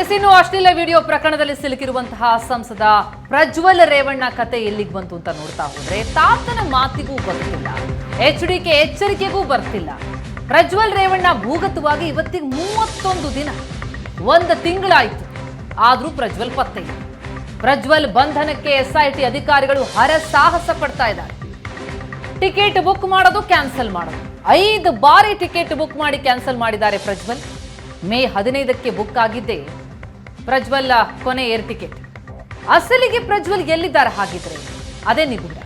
S, ಇನ್ನು ಅಶ್ಲೀಲ video ಪ್ರಕರಣದಲ್ಲಿ ಸಿಲುಕಿರುವಂತಹ ಸಂಸದ ಪ್ರಜ್ವಲ್ ರೇವಣ್ಣ ಕತೆ ಎಲ್ಲಿಗೆ ಬಂತು ಅಂತ ನೋಡ್ತಾ ಹೋದ್ರೆ, ತಾತನ ಮಾತಿಗೂ ಬರ್ತಿಲ್ಲ ಎಚ್ ಡಿ ಕೆ ಎಚ್ಚರಿಕೆಗೂ ಬರ್ತಿಲ್ಲ. ಪ್ರಜ್ವಲ್ ರೇವಣ್ಣ ಭೂಗತವಾಗಿ ಇವತ್ತಿಗೆ ಮೂವತ್ತೊಂದು ದಿನ, ಒಂದು ತಿಂಗಳಾಯ್ತು, ಆದರೂ ಪ್ರಜ್ವಲ್ ಪತ್ತೆ ಇಲ್ಲ. ಪ್ರಜ್ವಲ್ ಬಂಧನಕ್ಕೆ ಎಸ್ಐಟಿ ಅಧಿಕಾರಿಗಳು ಹರಸಾಹಸ ಪಡ್ತಾ ಇದ್ದಾರೆ. ಟಿಕೆಟ್ ಬುಕ್ ಮಾಡೋದು ಕ್ಯಾನ್ಸಲ್ ಮಾಡೋದು. ಐದು ಬಾರಿ ಟಿಕೆಟ್ ಬುಕ್ ಮಾಡಿ ಕ್ಯಾನ್ಸಲ್ ಮಾಡಿದ್ದಾರೆ ಪ್ರಜ್ವಲ್. ಮೇ ಹದಿನೈದಕ್ಕೆ ಬುಕ್ ಆಗಿದ್ದೆ ಪ್ರಜ್ವಲ್ ಕೊನೆ ಏರ್ ಟಿಕೆಟ್. ಅಸಲಿಗೆ ಪ್ರಜ್ವಲ್ ಎಲ್ಲಿದ್ದಾರೆ ಹಾಗಿದ್ರೆ? ಅದೇ ನಿಗೂಢ.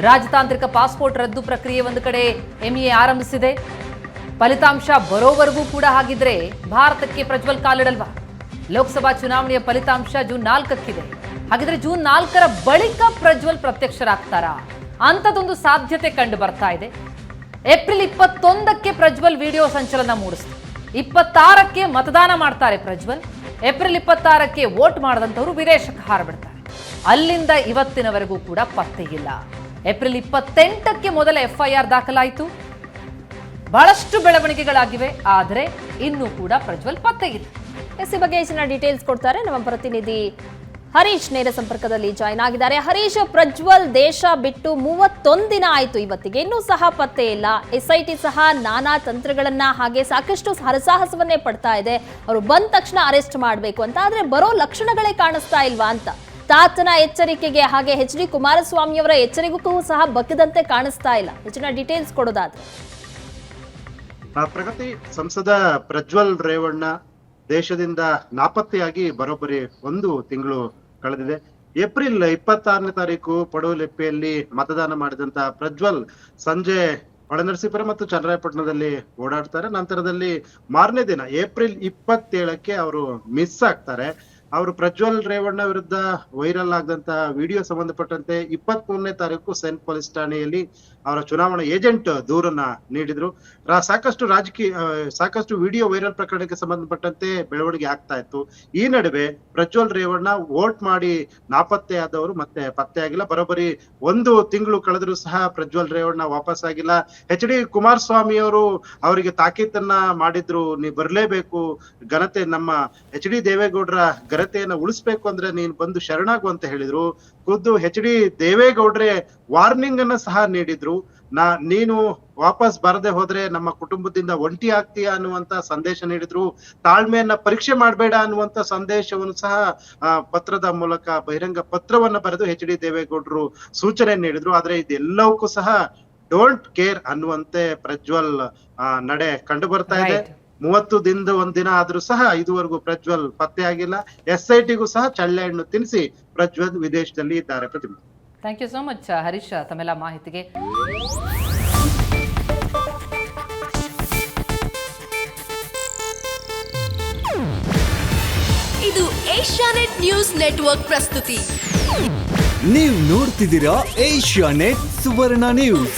ರಾಜತಾಂತ್ರಿಕ ಪಾಸ್ಪೋರ್ಟ್ ರದ್ದು ಪ್ರಕ್ರಿಯೆ ಒಂದು ಕಡೆ ಎಂಇಎ ಆರಂಭಿಸಿದೆ. ಫಲಿತಾಂಶ ಬರೋವರೆಗೂ ಕೂಡ ಹಾಗಿದ್ರೆ ಭಾರತಕ್ಕೆ ಪ್ರಜ್ವಲ್ ಕಾಲಿಡಲ್ವಾ? ಲೋಕಸಭಾ ಚುನಾವಣೆಯ ಫಲಿತಾಂಶ ಜೂನ್ ನಾಲ್ಕಕ್ಕಿದೆ. ಹಾಗಿದ್ರೆ ಜೂನ್ ನಾಲ್ಕರ ಬಳಿಕ ಪ್ರಜ್ವಲ್ ಪ್ರತ್ಯಕ್ಷರಾಗ್ತಾರಾ? ಅಂಥದ್ದೊಂದು ಸಾಧ್ಯತೆ ಕಂಡು ಬರ್ತಾ ಇದೆ. ಏಪ್ರಿಲ್ ಇಪ್ಪತ್ತೊಂದಕ್ಕೆ ಪ್ರಜ್ವಲ್ ವಿಡಿಯೋ ಸಂಚಲನ ಮೂಡಿಸಿತು. ಇಪ್ಪತ್ತಾರಕ್ಕೆ ಮತದಾನ ಮಾಡ್ತಾರೆ ಪ್ರಜ್ವಲ್. ಏಪ್ರಿಲ್ ಇಪ್ಪತ್ತಾರಕ್ಕೆ ವೋಟ್ ಮಾಡದಂಥವ್ರು ವಿದೇಶಕ್ಕೆ ಹಾರಬಿಡ್ತಾರೆ. ಅಲ್ಲಿಂದ ಇವತ್ತಿನವರೆಗೂ ಕೂಡ ಪತ್ತೆ ಇಲ್ಲ. ಏಪ್ರಿಲ್ ಇಪ್ಪತ್ತೆಂಟಕ್ಕೆ ಮೊದಲ ಎಫ್ಐಆರ್ ದಾಖಲಾಯಿತು. ಬಹಳಷ್ಟು ಬೆಳವಣಿಗೆಗಳಾಗಿವೆ, ಆದರೆ ಇನ್ನೂ ಕೂಡ ಪ್ರಜ್ವಲ್ ಪತ್ತೆ ಇಲ್ಲ. ಎಸ್ ಈ ಬಗ್ಗೆ ಹೆಚ್ಚಿನ ಡೀಟೇಲ್ಸ್ ಕೊಡ್ತಾರೆ ನಮ್ಮ ಪ್ರತಿನಿಧಿ ಹರೀಶ್ ನೇರ ಸಂಪರ್ಕದಲ್ಲಿ ಜಾಯ್ನ್ ಆಗಿದ್ದಾರೆ. ಹರೀಶ್, ಪ್ರಜ್ವಲ್, ದೇಶ ಬಿಟ್ಟು ಮೂವತ್ತೊಂದು ದಿನ ಆಯ್ತು ಇವತ್ತಿಗೆ. ಇನ್ನೂ ಸಹ ಪತ್ತೆ ಇಲ್ಲ. ಎಸ್ ಸಹ ನಾನಾ ತಂತ್ರಗಳನ್ನ ಹಾಗೆ ಸಾಕಷ್ಟು ಹರಸಾಹಸವನ್ನೇ ಪಡ್ತಾ ಇದೆ. ಅವರು ಬಂದ ತಕ್ಷಣ ಅರೆಸ್ಟ್ ಮಾಡಬೇಕು ಅಂತ. ಆದ್ರೆ ಬರೋ ಲಕ್ಷಣಗಳೇ ಕಾಣಿಸ್ತಾ ಇಲ್ವಾ ಅಂತ. ತಾತನ ಎಚ್ಚರಿಕೆಗೆ ಹಾಗೆ ಎಚ್ ಡಿ ಕುಮಾರಸ್ವಾಮಿಯವರ ಎಚ್ಚರಿಕೆಗೂ ಸಹ ಬಗ್ಗದಂತೆ ಕಾಣಿಸ್ತಾ ಇಲ್ಲ. ಹೆಚ್ಚಿನ ಡೀಟೇಲ್ಸ್ ಕೊಡೋದಾದ್ರೆ. ಪ್ರಗತಿ ಸಂಸದ ಪ್ರಜ್ವಲ್ ರೇವಣ್ಣ ದೇಶದಿಂದ ನಾಪತ್ತೆಯಾಗಿ ಬರೋಬ್ಬರಿ ಒಂದು ತಿಂಗಳು ಕಳೆದಿದೆ. ಏಪ್ರಿಲ್ ಇಪ್ಪತ್ತಾರನೇ ತಾರೀಕು ಪಡುವಲೆಪ್ಪೆಯಲ್ಲಿ ಮತದಾನ ಮಾಡಿದಂತ ಪ್ರಜ್ವಲ್ ಸಂಜೆ ಒಳನರಸೀಪುರ ಮತ್ತು ಚನ್ನರಾಯಪಟ್ಟಣದಲ್ಲಿ ಓಡಾಡ್ತಾರೆ. ನಂತರದಲ್ಲಿ ಮಾರನೇ ದಿನ ಏಪ್ರಿಲ್ ಇಪ್ಪತ್ತೇಳಕ್ಕೆ ಅವರು ಮಿಸ್ ಆಗ್ತಾರೆ. ಅವರು ಪ್ರಜ್ವಲ್ ರೇವಣ್ಣ ವಿರುದ್ಧ ವೈರಲ್ ಆಗದಂತಹ ವಿಡಿಯೋ ಸಂಬಂಧಪಟ್ಟಂತೆ ಇಪ್ಪತ್ತ್ ಮೂರನೇ ತಾರೀಕು ಸೈನ್ ಪೊಲೀಸ್ ಠಾಣೆಯಲ್ಲಿ ಅವರ ಚುನಾವಣಾ ಏಜೆಂಟ್ ದೂರನ್ನ ನೀಡಿದ್ರು. ಸಾಕಷ್ಟು ರಾಜಕೀಯ ಸಾಕಷ್ಟು ವಿಡಿಯೋ ವೈರಲ್ ಪ್ರಕರಣಕ್ಕೆ ಸಂಬಂಧಪಟ್ಟಂತೆ ಬೆಳವಣಿಗೆ ಆಗ್ತಾ ಇತ್ತು. ಈ ನಡುವೆ ಪ್ರಜ್ವಲ್ ರೇವಣ್ಣ ವೋಟ್ ಮಾಡಿ ನಾಪತ್ತೆ ಆದವರು ಮತ್ತೆ ಪತ್ತೆ ಆಗಿಲ್ಲ. ಬರೋಬ್ಬರಿ ಒಂದು ತಿಂಗಳು ಕಳೆದ್ರು ಸಹ ಪ್ರಜ್ವಲ್ ರೇವಣ್ಣ ವಾಪಸ್ ಆಗಿಲ್ಲ. ಎಚ್ ಡಿ ಕುಮಾರಸ್ವಾಮಿ ಅವರು ಅವರಿಗೆ ತಾಕೀತನ್ನ ಮಾಡಿದ್ರು. ನೀ ಬರ್ಲೇಬೇಕು. ಘನತೆ ನಮ್ಮ ಎಚ್ ಡಿ ದೇವೇಗೌಡರ ಘನತೆಯನ್ನ ಉಳಿಸ್ಬೇಕು ಅಂದ್ರೆ ನೀನ್ ಬಂದು ಶರಣಾಗು ಅಂತ ಹೇಳಿದ್ರು. ಖುದ್ದು ಎಚ್ ಡಿ ದೇವೇಗೌಡ್ರೆ ವಾರ್ನಿಂಗ್ ಅನ್ನ ಸಹ ನೀಡಿದ್ರು. ನಾ, ನೀನು ವಾಪಸ್ ಬರದೆ ಹೋದ್ರೆ ನಮ್ಮ ಕುಟುಂಬದಿಂದ ಒಂಟಿ ಆಗ್ತೀಯ ಅನ್ನುವಂತ ಸಂದೇಶ ನೀಡಿದ್ರು. ತಾಳ್ಮೆಯನ್ನ ಪರೀಕ್ಷೆ ಮಾಡಬೇಡ ಅನ್ನುವಂತ ಸಂದೇಶವನ್ನು ಸಹ ಪತ್ರದ ಮೂಲಕ ಬಹಿರಂಗ ಪತ್ರವನ್ನ ಬರೆದು ಹೆಚ್ ಡಿ ದೇವೇಗೌಡರು ಸೂಚನೆ ನೀಡಿದ್ರು. ಆದ್ರೆ ಇದೆಲ್ಲವಕ್ಕೂ ಸಹ ಡೋಂಟ್ ಕೇರ್ ಅನ್ನುವಂತೆ ಪ್ರಜ್ವಲ್ ನಡೆ ಕಂಡು ಬರ್ತಾ ಇದೆ. ಮೂವತ್ತು ದಿನದ ಒಂದ್ ದಿನ ಆದ್ರೂ ಸಹ ಇದುವರೆಗೂ ಪ್ರಜ್ವಲ್ ಪತ್ತೆ ಆಗಿಲ್ಲ. ಎಸ್ ಐ ಟಿಗೂ ಸಹ ಚಳ್ಳೆ ಹಣ್ಣು ತಿನ್ನಿಸಿ ಪ್ರಜ್ವಲ್ ವಿದೇಶದಲ್ಲಿ ಇದ್ದಾರೆ Pratima. Thank you so much Harish ತಮ್ಮೆಲ್ಲ ಮಾಹಿತಿಗೆ. ಇದು ಏಷ್ಯಾನೆಟ್ ನ್ಯೂಸ್ ನೆಟ್ವರ್ಕ್ ಪ್ರಸ್ತುತಿ. ನೀವು ನೋಡ್ತಿದ್ದೀರಾ ಏಷ್ಯಾ ನೆಟ್ ಸುವರ್ಣ ನ್ಯೂಸ್.